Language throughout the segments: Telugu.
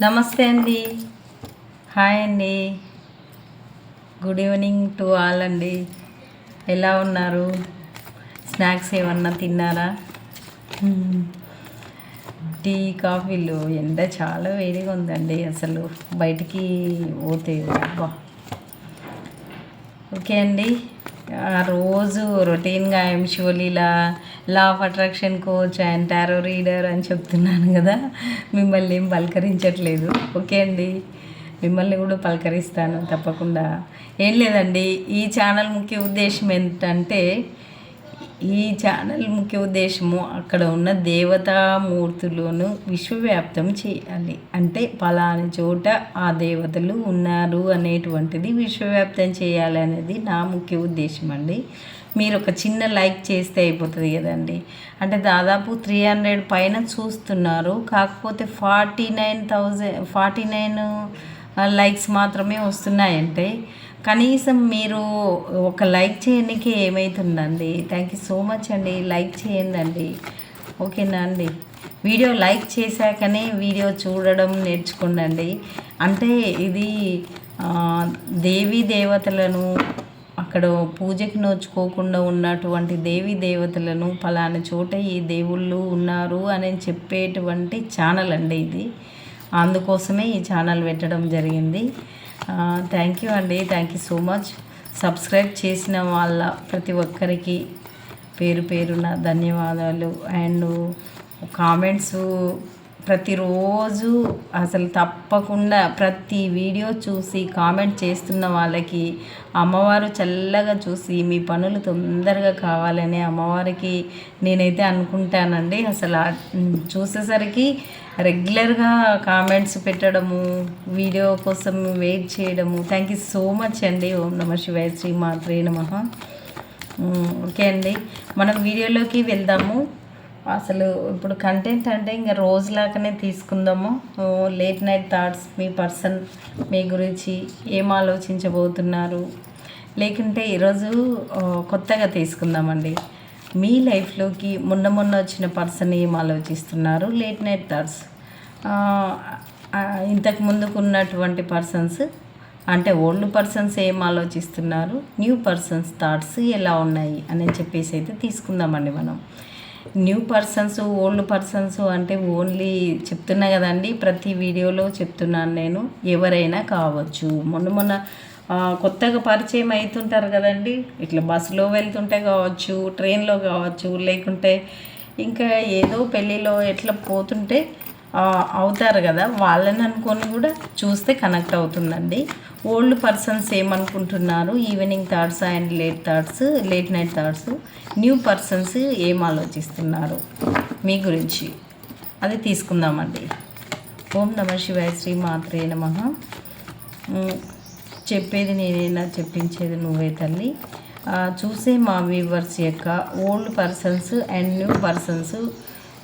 నమస్తే అండి. హాయ్ అండి. గుడ్ ఈవినింగ్ టు ఆల్ అండి. ఎలా ఉన్నారు? స్నాక్స్ ఏమన్నా తిన్నారా? టీ కాఫీలు ఎండ చాలా వేడిగా ఉందండి అసలు. బయటికి పోతే ఓకే అండి. రోజు రొటీన్గా I'm షోలీలా law of attraction coach and tarot reader అని చెప్తున్నాను కదా. మిమ్మల్ని ఏం పలకరించట్లేదు. ఓకే అండి. మిమ్మల్ని కూడా పలకరిస్తాను తప్పకుండా. ఏం లేదండి. ఈ ఛానల్ ముఖ్య ఉద్దేశం ఏంటంటే ఈ ఛానల్ ముఖ్య ఉద్దేశము అక్కడ ఉన్న దేవతామూర్తులను విశ్వవ్యాప్తం చేయాలి. అంటే పలాని చోట ఆ దేవతలు ఉన్నారు అనేటువంటిది విశ్వవ్యాప్తం చేయాలి అనేది నా ముఖ్య ఉద్దేశం అండి మీరు ఒక చిన్న లైక్ చేస్తే అయిపోతుంది కదండి. అంటే దాదాపు త్రీ హండ్రెడ్ పైన చూస్తున్నారు. కాకపోతే forty nine thousand forty nine likes మాత్రమే వస్తున్నాయంటే కనీసం మీరు ఒక లైక్ చేయడానికి ఏమవుతుందండి థ్యాంక్ యూ సో మచ్ అండి. లైక్ చేయండి అండి ఓకేనా అండి? వీడియో లైక్ చేశాకనే వీడియో చూడడం నేర్చుకోండి అంటే ఇది దేవీ దేవతలను అక్కడ పూజకి నోచుకోకుండా ఉన్నటువంటి దేవీ దేవతలను పలానా చోట ఈ దేవుళ్ళు ఉన్నారు అని చెప్పేటువంటి ఛానల్ అండి ఇది. అందుకోసమే ఈ ఛానల్ పెట్టడం జరిగింది. థ్యాంక్ యూ అండి. Thank you so much subscribe చేసిన వాళ్ళ ప్రతి ఒక్కరికి పేరు పేరున ధన్యవాదాలు. అండ్ కామెంట్స్ ప్రతిరోజు అసలు తప్పకుండా ప్రతి వీడియో చూసి కామెంట్ చేస్తున్న వాళ్ళకి అమ్మవారు చల్లగా చూసి మీ పనులు తొందరగా కావాలని అమ్మవారికి నేనైతే అనుకుంటానండి. అసలు చూసేసరికి రెగ్యులర్గా కామెంట్స్ పెట్టడము వీడియో కోసం వెయిట్ చేయడము. థ్యాంక్ యూ సో మచ్ అండి. ఓం నమ శివాయ శ్రీ మాత్రే నమ. ఓకే అండి. మనం వీడియోలోకి వెళ్దాము. అసలు ఇప్పుడు కంటెంట్ అంటే ఇంకా రోజులాగానే తీసుకుందాము. లేట్ నైట్ థాట్స్ మీ పర్సన్ మీ గురించి ఏం ఆలోచించబోతున్నారు? లేకుంటే ఈరోజు కొత్తగా తీసుకుందామండి. మీ లైఫ్లోకి మొన్న మొన్న వచ్చిన పర్సన్ ఏం ఆలోచిస్తున్నారు? లేట్ నైట్ థాట్స్ ఇంతకు ముందుకున్నటువంటి పర్సన్స్ అంటే ఓల్డ్ పర్సన్స్ ఏం ఆలోచిస్తున్నారు? న్యూ పర్సన్స్ థాట్స్ ఎలా ఉన్నాయి? అని చెప్పేసి అయితే తీసుకుందామండి మనం. న్యూ పర్సన్స్ ఓల్డ్ పర్సన్స్ అంటే ఓన్లీ చెప్తున్నా కదండి ప్రతి వీడియోలో చెప్తున్నాను నేను ఎవరైనా కావచ్చు. మొన్న మొన్న కొత్తగా పరిచయం అవుతుంటారు కదండి ఇట్లా బస్సులో వెళ్తుంటే కావచ్చు ట్రైన్లో కావచ్చు లేకుంటే ఇంకా ఏదో పెళ్ళిలో ఎట్లా పోతుంటే అవుతారు కదా? వాళ్ళని అనుకొని కూడా చూస్తే కనెక్ట్ అవుతుందండి. ఓల్డ్ పర్సన్స్ ఏమనుకుంటున్నారు? Evening thoughts and late thoughts late night thoughts new persons ఏం ఆలోచిస్తున్నారు? మీ గురించి. అది తీసుకుందామండి. ఓం నమ శివాయ శ్రీ మాత్రే నమ. చెప్పేది నేనైనా చెప్పించేది నువ్వే తల్లి. చూసే మా వ్యూవర్స్ యొక్క old persons and new persons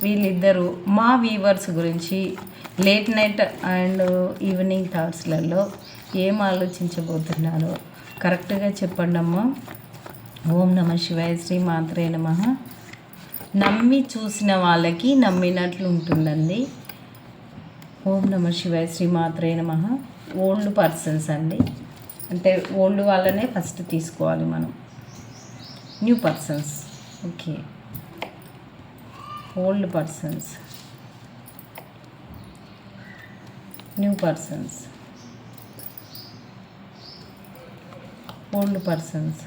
వీళ్ళిద్దరూ మా వీవర్స్ గురించి లేట్ నైట్ అండ్ ఈవినింగ్ థాట్స్లలో ఏం ఆలోచించబోతున్నారో కరెక్ట్గా చెప్పండి అమ్మా. ఓం నమ శివాయ శ్రీ మాత్రే నమ. నమ్మి చూసిన వాళ్ళకి నమ్మినట్లు ఉంటుందండి. ఓం నమ శివాయ శ్రీ మాత్రే నమ. ఓల్డ్ పర్సన్స్ అండి. అంటే ఓల్డ్ వాళ్ళనే ఫస్ట్ తీసుకోవాలి మనం. New persons okay old persons new persons old persons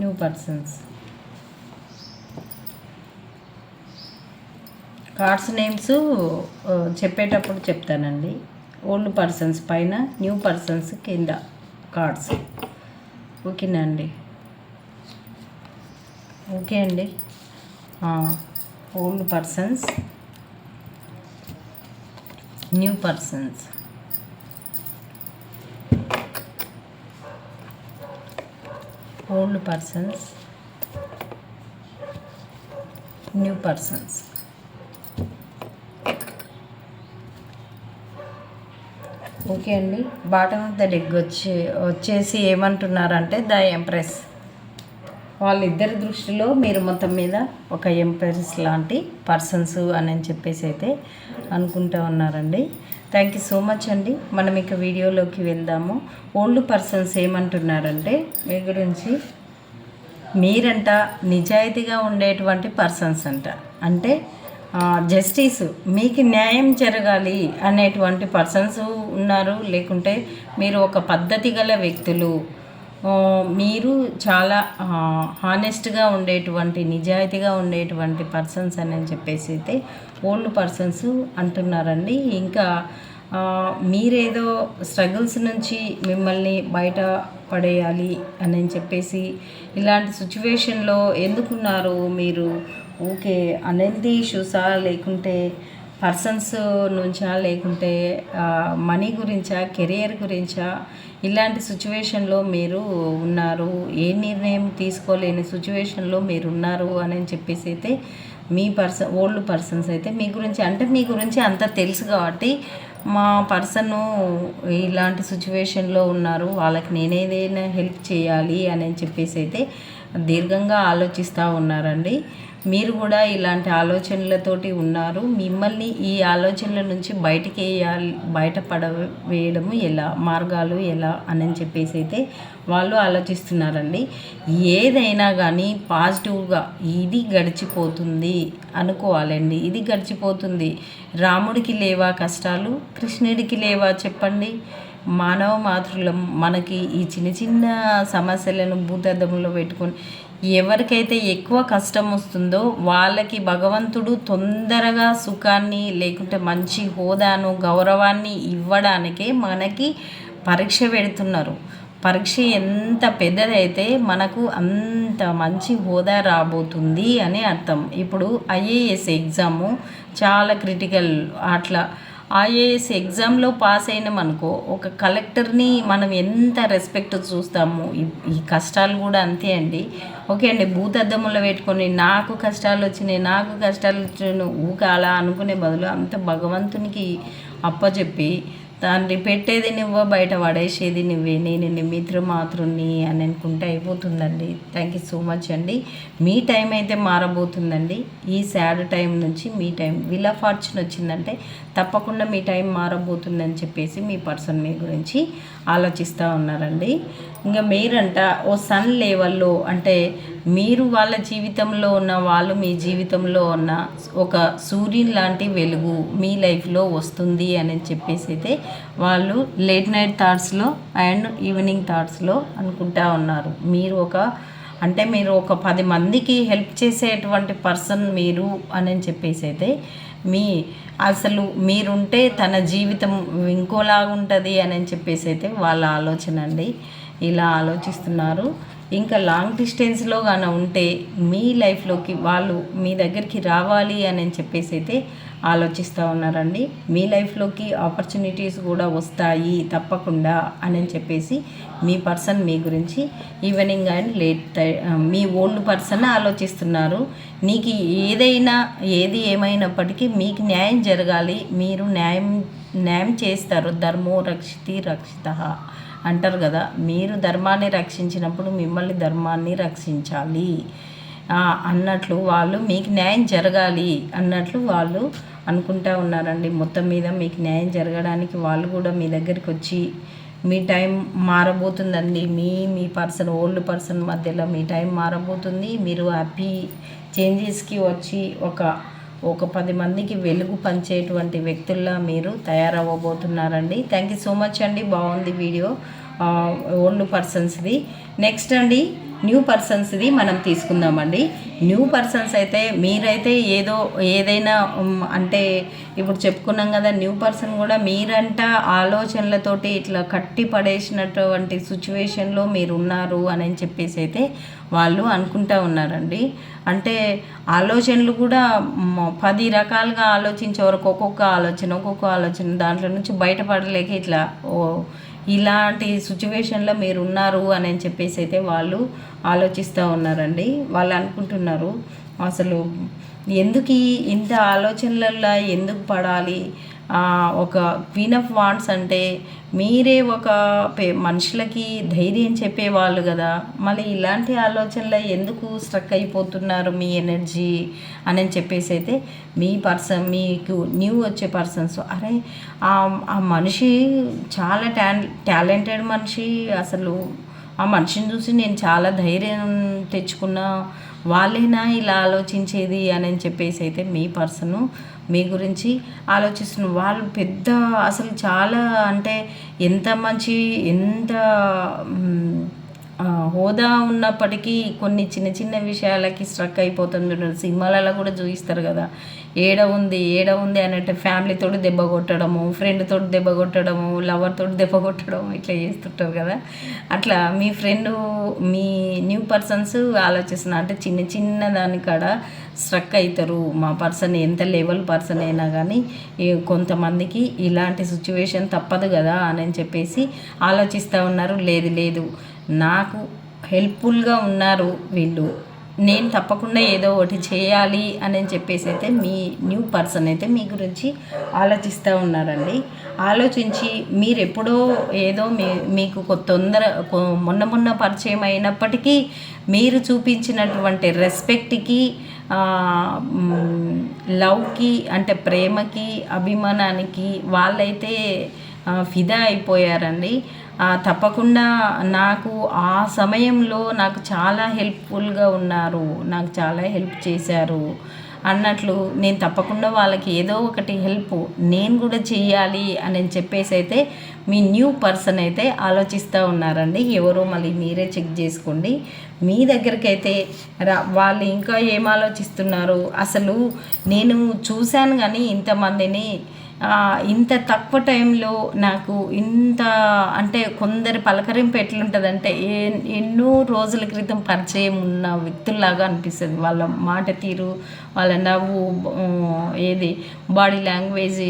new persons cards names చెప్పేటప్పుడు చెప్తానండి. ఓల్డ్ పర్సన్స్ పైన న్యూ పర్సన్స్ కింద కార్డ్స్ ఓకేనా అండి? ఓకే అండి. Old persons new persons old persons new persons okay అండి. బాటమ్ ఆఫ్ ద డెగ్ వచ్చి వచ్చేసి ఏమంటున్నారంటే ద ఎంప్రెస్. వాళ్ళిద్దరి దృష్టిలో మీరు మొత్తం మీద ఒక ఎంపైర్స్ లాంటి పర్సన్స్ అని చెప్పేసి అయితే అనుకుంటా ఉన్నారండి. థ్యాంక్ యూ సో మచ్ అండి. మనం ఇక వీడియోలోకి వెళ్దాము. ఓల్డ్ పర్సన్స్ ఏమంటున్నారంటే మీ గురించి మీరంట నిజాయితీగా ఉండేటువంటి పర్సన్స్ అంట. అంటే జస్టిస్ మీకు న్యాయం జరగాలి అనేటువంటి పర్సన్స్ ఉన్నారు. లేకుంటే మీరు ఒక పద్ధతి గల వ్యక్తులు మీరు చాలా హానెస్ట్గా ఉండేటువంటి నిజాయితీగా ఉండేటువంటి పర్సన్స్ అని చెప్పేసి అయితే ఓల్డ్ పర్సన్స్ అంటున్నారండి. ఇంకా మీరేదో స్ట్రగుల్స్ నుంచి మిమ్మల్ని బయట పడేయాలి అని చెప్పేసి ఇలాంటి సిచ్యువేషన్లో ఎందుకున్నారు మీరు? ఓకే అనేది ఇష్యూసా లేకుంటే పర్సన్స్ నుంచా లేకుంటే మనీ గురించా కెరియర్ గురించా ఇలాంటి సిచ్యువేషన్లో మీరు ఉన్నారు. ఏ నిర్ణయం తీసుకోలేని సిచ్యువేషన్లో మీరు ఉన్నారు అని చెప్పేసి అయితే మీ పర్సన్ ఓల్డ్ పర్సన్స్ అయితే మీ గురించి అంటే మీ గురించి అంత తెలుసు కాబట్టి మా పర్సన్ ఇలాంటి సిచ్యువేషన్లో ఉన్నారు. వాళ్ళకి నేనేదైనా హెల్ప్ చేయాలి అని చెప్పేసి అయితే దీర్ఘంగా ఆలోచిస్తూ ఉన్నారండి. మీరు కూడా ఇలాంటి ఆలోచనలతోటి ఉన్నారు. మిమ్మల్ని ఈ ఆలోచనల నుంచి బయటికి వేయాలి బయటపడ వేయడము ఎలా మార్గాలు ఎలా అని చెప్పేసి అయితే వాళ్ళు ఆలోచిస్తున్నారండి. ఏదైనా కానీ పాజిటివ్గా ఇది గడిచిపోతుంది అనుకోవాలండి. ఇది గడిచిపోతుంది. రాముడికి లేవా కష్టాలు? కృష్ణుడికి లేవా చెప్పండి. మానవ మాతృలం మనకి ఈ చిన్న చిన్న సమస్యలను భూతద్దంలో పెట్టుకొని ఎవరికైతే ఎక్కువ కష్టం వస్తుందో వాళ్ళకి భగవంతుడు తొందరగా సుఖాన్ని లేకుంటే మంచి హోదాను గౌరవాన్ని ఇవ్వడానికే మనకి పరీక్ష పెడుతున్నారు. పరీక్ష ఎంత పెద్దదైతే మనకు అంత మంచి హోదా రాబోతుంది అని అర్థం. ఇప్పుడు ఐఏఎస్ ఎగ్జాము చాలా క్రిటికల్ అట్లా ఐఏఎస్ ఎగ్జామ్లో పాస్ అయినామనుకో ఒక కలెక్టర్ని మనం ఎంత రెస్పెక్ట్ చూస్తాము ఈ- కష్టాలు కూడా అంతే అండి. ఓకే అండి భూతద్దములో పెట్టుకొని నాకు కష్టాలు వచ్చినాయి నాకు కష్టాలు వచ్చినాయి ఊక అలా అనుకునే బదులు అంత భగవంతునికి అప్పచెప్పి తండ్రి పెట్టేది నువ్వో బయట పడేసేది నువ్వే. నేను నీ మిత్ర మాతృని అని అనుకుంటే అయిపోతుందండి. థ్యాంక్ యూ సో మచ్ అండి. మీ టైం అయితే మారబోతుందండి. ఈ సాడ్ టైం నుంచి మీ టైం విలా ఫార్చ్యూన్ వచ్చిందంటే తప్పకుండా మీ టైం మారబోతుందని చెప్పేసి మీ పర్సన్ మీ గురించి ఆలోచిస్తూ ఉన్నారండి. ఇంకా మీరంట ఓ సన్ లెవెల్లో అంటే మీరు వాళ్ళ జీవితంలో ఉన్న వాళ్ళు మీ జీవితంలో ఉన్న ఒక సూర్యుని లాంటి వెలుగు మీ లైఫ్లో వస్తుంది అని చెప్పేసి అయితే వాళ్ళు లేట్ నైట్ థాట్స్లో అండ్ ఈవినింగ్ థాట్స్లో అనుకుంటా ఉన్నారు. మీరు ఒక అంటే మీరు ఒక పది మందికి హెల్ప్ చేసేటువంటి పర్సన్ మీరు అని చెప్పేసి అయితే మీ అసలు మీరుంటే తన జీవితం ఇంకోలాగా ఉంటుంది అని చెప్పేసి అయితే వాళ్ళ ఆలోచన అండి. ఇలా ఆలోచిస్తున్నారు. ఇంకా లాంగ్ డిస్టెన్స్లో కానీ ఉంటే మీ లైఫ్లోకి వాళ్ళు మీ దగ్గరికి రావాలి అని చెప్పేసి అయితే ఆలోచిస్తూ ఉన్నారండి. మీ లైఫ్లోకి ఆపర్చునిటీస్ కూడా వస్తాయి తప్పకుండా అని చెప్పేసి మీ పర్సన్ మీ గురించి ఈవినింగ్ అండ్ లేట్ మీ ఓల్డ్ పర్సన్ ఆలోచిస్తున్నారు. నీకు ఏదైనా ఏది ఏమైనప్పటికీ మీకు న్యాయం జరగాలి. మీరు న్యాయం న్యాయం చేస్తారు. ధర్మో రక్షితి రక్షిత అంటారు కదా మీరు ధర్మాన్ని రక్షించినప్పుడు మిమ్మల్ని ధర్మాన్ని రక్షించాలి. అన్నట్లు వాళ్ళు మీకు న్యాయం జరగాలి అన్నట్లు వాళ్ళు అనుకుంటా ఉన్నారండి. మొత్తం మీద మీకు న్యాయం జరగడానికి వాళ్ళు కూడా మీ దగ్గరికి వచ్చి మీ టైం మారబోతుందండి. మీ మీ పర్సన్ ఓల్డ్ పర్సన్ మధ్యలో మీ టైం మారబోతుంది. మీరు హ్యాపీ చేంజెస్కి వచ్చి ఒక ఒక పది మందికి వెలుగు పంచేటువంటి వ్యక్తుల్లా మీరు తయారవ్వబోతున్నారండి. థ్యాంక్ యూ సో మచ్ అండి. బాగుంది వీడియో. ఓల్డ్ పర్సన్స్ది. నెక్స్ట్ అండి న్యూ పర్సన్స్ది మనం తీసుకుందామండి. న్యూ పర్సన్స్ అయితే మీరైతే ఏదో ఏదైనా అంటే ఇప్పుడు చెప్పుకున్నాం కదా న్యూ పర్సన్ కూడా మీరంట ఆలోచనలతోటి ఇట్లా కట్టి పడేసినటువంటి సిచ్యువేషన్లో మీరు ఉన్నారు అని చెప్పేసి అయితే వాళ్ళు అనుకుంటా ఉన్నారండి. అంటే ఆలోచనలు కూడా పది రకాలుగా ఆలోచించే వరకు ఒక్కొక్క ఆలోచన ఒక్కొక్క ఆలోచన దాంట్లో నుంచి బయటపడలేక ఇట్లా ఓ ఇలాంటి సిచ్యువేషన్లో మీరు ఉన్నారు అని చెప్పేసి అయితే వాళ్ళు ఆలోచిస్తూ ఉన్నారండి. వాళ్ళు అనుకుంటున్నారు అసలు ఎందుకు ఇంత ఆలోచనలలో ఎందుకు పడాలి? ఒక క్వీన్ ఆఫ్ వాండ్స్ అంటే మీరే ఒక పే మనుషులకి ధైర్యం చెప్పేవాళ్ళు కదా. మళ్ళీ ఇలాంటి ఆలోచనలు ఎందుకు స్ట్రక్ అయిపోతున్నారు మీ ఎనర్జీ అని చెప్పేసి అయితే మీ పర్సన్ మీకు న్యూ వచ్చే పర్సన్స్. అరే ఆ మనిషి చాలా టాన్ టాలెంటెడ్ మనిషి అసలు. ఆ మనిషిని చూసి నేను చాలా ధైర్యం తెచ్చుకున్న వాళ్ళేనా ఇలా ఆలోచించేది అని చెప్పేసి అయితే మీ పర్సను మీ గురించి ఆలోచిస్తున్న వాళ్ళు పెద్ద అసలు చాలా అంటే ఎంత మంచి ఎంత హోదా ఉన్నప్పటికీ కొన్ని చిన్న చిన్న విషయాలకి స్ట్రక్ అయిపోతుంటారు సినిమాలలో కూడా చూపిస్తారు కదా ఏడ ఉంది ఏడ ఉంది అన్నట్టు ఫ్యామిలీతో దెబ్బ కొట్టడము ఫ్రెండ్తో దెబ్బ కొట్టడము లవర్తో దెబ్బ కొట్టడం ఇట్లా చేస్తుంటారు కదా. అట్లా మీ ఫ్రెండ్ మీ న్యూ పర్సన్స్ ఆలోచిస్తున్నారు. అంటే చిన్న చిన్న దానికాడ స్ట్రక్ అవుతారు మా పర్సన్ ఎంత లెవెల్ పర్సన్ అయినా కానీ కొంతమందికి ఇలాంటి సిచ్యువేషన్ తప్పదు కదా అని చెప్పేసి ఆలోచిస్తూ ఉన్నారు. లేదు లేదు. నాకు హెల్ప్ఫుల్గా ఉన్నారు వీళ్ళు. నేను తప్పకుండా ఏదో ఒకటి చేయాలి అని చెప్పేసి అయితే మీ న్యూ పర్సన్ అయితే మీ గురించి ఆలోచిస్తూ ఉన్నారండి. ఆలోచించి మీరు ఎప్పుడో ఏదో మీ మీకు తొందర కొ- మొన్న మొన్న పరిచయం అయినప్పటికీ మీరు చూపించినటువంటి రెస్పెక్ట్కి లవ్కి అంటే ప్రేమకి అభిమానానికి వాళ్ళైతే ఫిదా అయిపోయారండి. తప్పకుండా నాకు ఆ సమయంలో నాకు చాలా హెల్ప్ఫుల్గా ఉన్నారు. నాకు చాలా హెల్ప్ చేశారు. అన్నట్లు నేను తప్పకుండా వాళ్ళకి ఏదో ఒకటి హెల్ప్ నేను కూడా చేయాలి అని చెప్పేసి అయితే మీ న్యూ పర్సన్ అయితే ఆలోచిస్తూ ఉన్నారండి. ఎవరో మళ్ళీ మీరే చెక్ చేసుకోండి. మీ దగ్గరికి అయితే రా వాళ్ళు ఇంకా ఏం ఆలోచిస్తున్నారు? అసలు నేను చూశాను కానీ ఇంతమందిని ఇంత తక్కువ టైంలో నాకు ఇంత అంటే కొందరి పలకరింపు ఎట్లుంటుందంటే ఏ ఎన్నో రోజుల క్రితం పరిచయం ఉన్న వ్యక్తుల్లాగా అనిపిస్తుంది. వాళ్ళ మాట తీరు వాళ్ళ నవ్వు ఏది బాడీ లాంగ్వేజ్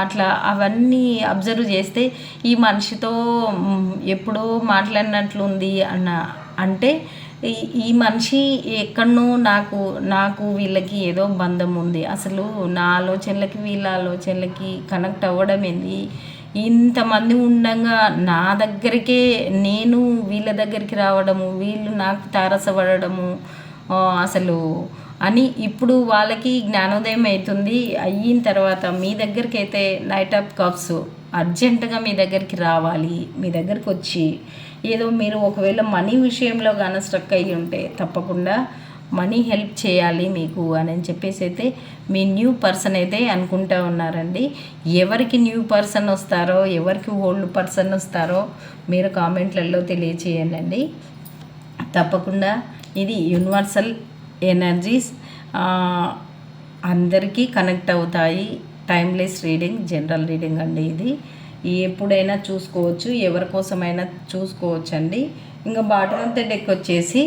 అట్లా అవన్నీ అబ్జర్వ్ చేస్తే ఈ మనిషితో మ్, ఎప్పుడో మాట్లాడినట్లుంది అన్న అంటే ఈ ఈ మనిషి ఎక్కడనో నాకు నాకు వీళ్ళకి ఏదో బంధం ఉంది. అసలు నా ఆలోచనలకి వీళ్ళ ఆలోచనలకి కనెక్ట్ అవ్వడం ఏంది? ఇంతమంది ఉండగా నా దగ్గరికే నేను వీళ్ళ దగ్గరికి రావడము వీళ్ళు నాకు తారసపడము అసలు అని ఇప్పుడు వాళ్ళకి జ్ఞానోదయం అవుతుంది. అయిన తర్వాత మీ దగ్గరికి అయితే నైట్ ఆఫ్ కప్స్ అర్జెంటుగా మీ దగ్గరికి రావాలి. మీ దగ్గరికి వచ్చి ఏదో మీరు ఒకవేళ మనీ విషయంలో కానీ స్ట్రక్ అయ్యి ఉంటే తప్పకుండా మనీ హెల్ప్ చేయాలి మీకు అని చెప్పేసి అయితే మీ న్యూ పర్సన్ అయితే అనుకుంటా ఉన్నారండి. ఎవరికి న్యూ పర్సన్ వస్తారో ఎవరికి ఓల్డ్ పర్సన్ వస్తారో మీరు కామెంట్లలో తెలియచేయండి తప్పకుండా ఇది యూనివర్సల్ ఎనర్జీస్ అందరికీ కనెక్ట్ అవుతాయి. టైమ్లెస్ రీడింగ్ జనరల్ రీడింగ్ అండి ఇది. ఎప్పుడైనా చూసుకోవచ్చు ఎవరి కోసమైనా చూసుకోవచ్చు అండి ఇంకా బాటమ్ ఆఫ్ ద డెక్ వచ్చేసి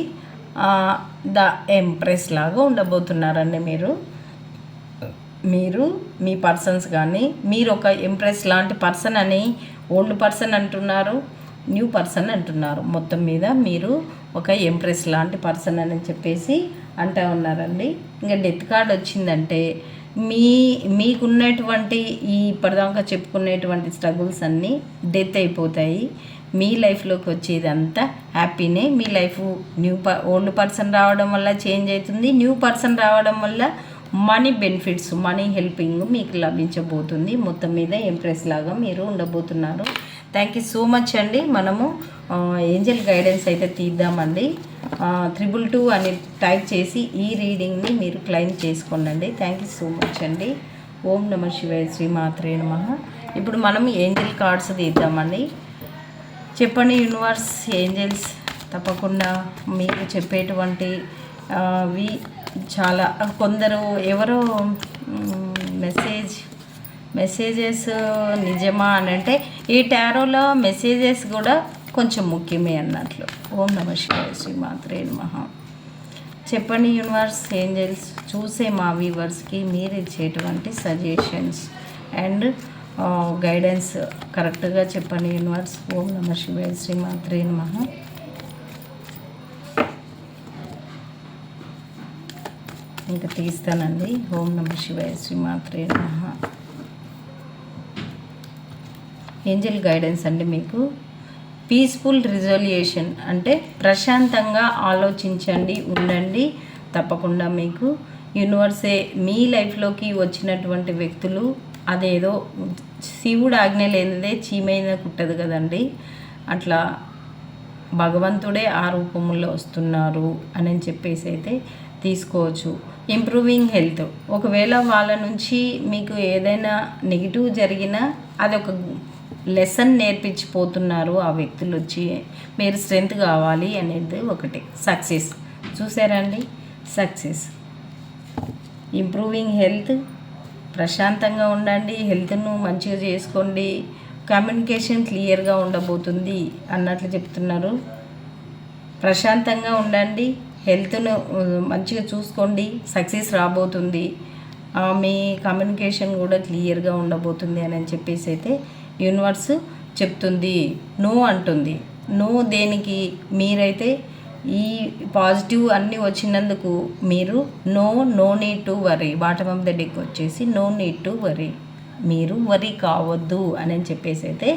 ద ఎంప్రెస్ లాగా ఉండబోతున్నారండి మీరు. మీరు మీ పర్సన్స్ కానీ మీరు ఒక ఎంప్రెస్ లాంటి పర్సన్ అని ఓల్డ్ పర్సన్ అంటున్నారు న్యూ పర్సన్ అంటున్నారు. మొత్తం మీద మీరు ఒక ఎంప్రెస్ లాంటి పర్సన్ అని చెప్పేసి అంటూ ఉన్నారండి. ఇంకా డెత్ కార్డ్ వచ్చిందంటే మీ మీకున్నటువంటి ఈ ఇప్పటిదాకా చెప్పుకునేటువంటి స్ట్రగుల్స్ అన్నీ డెత్ అయిపోతాయి. మీ లైఫ్లోకి వచ్చేదంతా హ్యాపీనే మీ లైఫ్ న్యూ ప ఓల్డ్ పర్సన్ రావడం వల్ల చేంజ్ అవుతుంది. న్యూ పర్సన్ రావడం వల్ల మనీ బెనిఫిట్స్ మనీ హెల్పింగ్ మీకు లభించబోతుంది. మొత్తం మీద ఎంప్రెస్ లాగా మీరు ఉండబోతున్నారు. థ్యాంక్ యూ సో మచ్ అండి. మనము ఏంజల్ గైడెన్స్ అయితే తీద్దామండి. త్రిబుల్ టూ అని టైప్ చేసి ఈ రీడింగ్ని మీరు క్లైమ్ చేసుకోండి థ్యాంక్ యూ సో మచ్ అండి. ఓం నమ శివాయ శ్రీ మాత్రే నమ. ఇప్పుడు మనం ఏంజల్ కార్డ్స్ తీద్దామండి. చెప్పండి యూనివర్స్ ఏంజల్స్ తప్పకుండా మీకు చెప్పేటువంటి వి చాలా కొందరు ఎవరో మెసేజ్ మెసేజెస్ నిజమా అని అంటే ఈ టారోలో మెసేజెస్ కూడా కొంచెం ముఖ్యమే అన్నట్లు. ఓం నమ శివాయ శ్రీ మాత్రే నమః. చెప్పండి యూనివర్స్ ఏంజల్స్ చూసే మా వ్యూవర్స్కి మీరు ఇచ్చేటువంటి సజెషన్స్ అండ్ గైడెన్స్ కరెక్ట్గా చెప్పండి యూనివర్స్. ఓం నమ శివాయ శ్రీ మాత్రే నమః. ఇంకా తీస్తానండి. ఓం నమ శివాయ శ్రీ మాత్రే నమః. ఏంజల్ గైడెన్స్ అండి మీకు పీస్ఫుల్ రిజల్యూషన్ అంటే ప్రశాంతంగా ఆలోచించండి ఉండండి. తప్పకుండా మీకు యూనివర్సే మీ లైఫ్లోకి వచ్చినటువంటి వ్యక్తులు అదేదో శివుడు ఆజ్ఞ లేనిదే చీమైన కుట్టదు కదండి. అట్లా భగవంతుడే ఆ రూపంలో వస్తున్నారు అని చెప్పేసి అయితే తీసుకోవచ్చు. Improving health. ఒకవేళ వాళ్ళ నుంచి మీకు ఏదైనా నెగిటివ్ జరిగినా అదొక లెసన్ నేర్పించిపోతున్నారు ఆ వ్యక్తులు వచ్చి మీరు స్ట్రెంత్ కావాలి అనేది ఒకటి. సక్సెస్. చూసారండి సక్సెస్. Improving health. ప్రశాంతంగా ఉండండి. హెల్త్ను మంచిగా చేసుకోండి. కమ్యూనికేషన్ క్లియర్గా ఉండబోతుంది అన్నట్లు చెప్తున్నారు. ప్రశాంతంగా ఉండండి. హెల్త్ను మంచిగా చూసుకోండి. సక్సెస్ రాబోతుంది. ఆ, మీ కమ్యూనికేషన్ కూడా క్లియర్గా ఉండబోతుంది అని చెప్పేసి అయితే యూనివర్స్ చెప్తుంది. నో అంటుంది. నో దేనికి? మీరైతే ఈ పాజిటివ్ అన్నీ వచ్చినందుకు మీరు no no need to worry bottom of the deck వచ్చేసి నో నీడ్ టు వరీ మీరు వరీ కావద్దు అని చెప్పేసి అయితే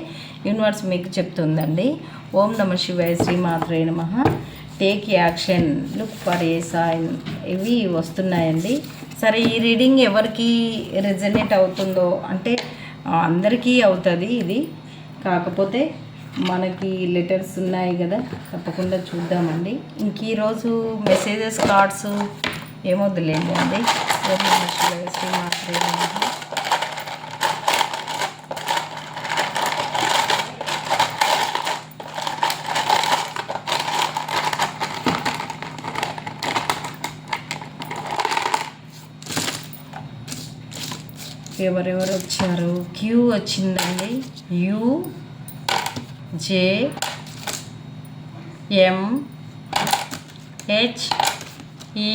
యూనివర్స్ మీకు చెప్తుందండి. ఓం నమ శివాయ శ్రీమాత్రే నమ. Take action look for a sign ఇవి వస్తున్నాయండి. సరే ఈ రీడింగ్ ఎవరికి రిజనేట్ అవుతుందో అంటే అందరికీ అవుతుంది ఇది. కాకపోతే మనకి లెటర్స్ ఉన్నాయి కదా తప్పకుండా చూద్దామండి. ఇంక ఈరోజు మెసేజెస్ కార్డ్స్ ఏమొద్దులేండి అండి? ఓం ఎవరెవరు వచ్చారు క్యూ వచ్చిందండి U J M H E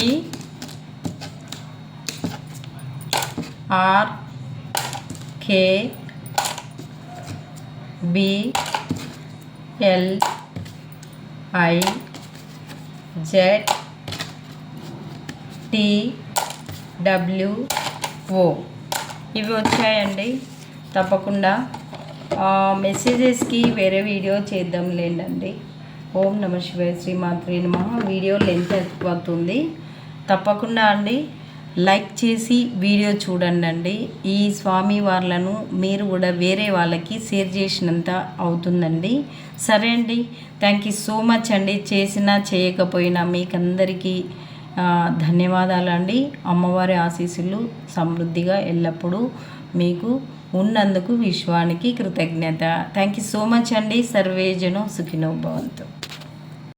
R K B L I Z T W O ఇవి వచ్చాయండి. తప్పకుండా. మెసేజెస్కి వేరే వీడియో చేద్దాం లేండి ఓం నమ శివాయ శ్రీమాత్రి నమ. వీడియో లెంత్ ఎక్కువవుతుంది తప్పకుండా అండి లైక్ చేసి వీడియో చూడండి అండి ఈ స్వామి వాళ్ళను మీరు కూడా వేరే వాళ్ళకి షేర్ చేసినంత అవుతుందండి. సరే అండి థ్యాంక్ యూ సో మచ్ అండి. చేసినా చేయకపోయినా మీకందరికీ ధన్యవాదాలండి. అమ్మవారి ఆశీస్సులు సమృద్ధిగా ఎల్లప్పుడూ మీకు ఉన్నందుకు విశ్వానికి కృతజ్ఞత. థ్యాంక్ యూ సో మచ్ అండి. సర్వేజను సుఖినో భవంతు.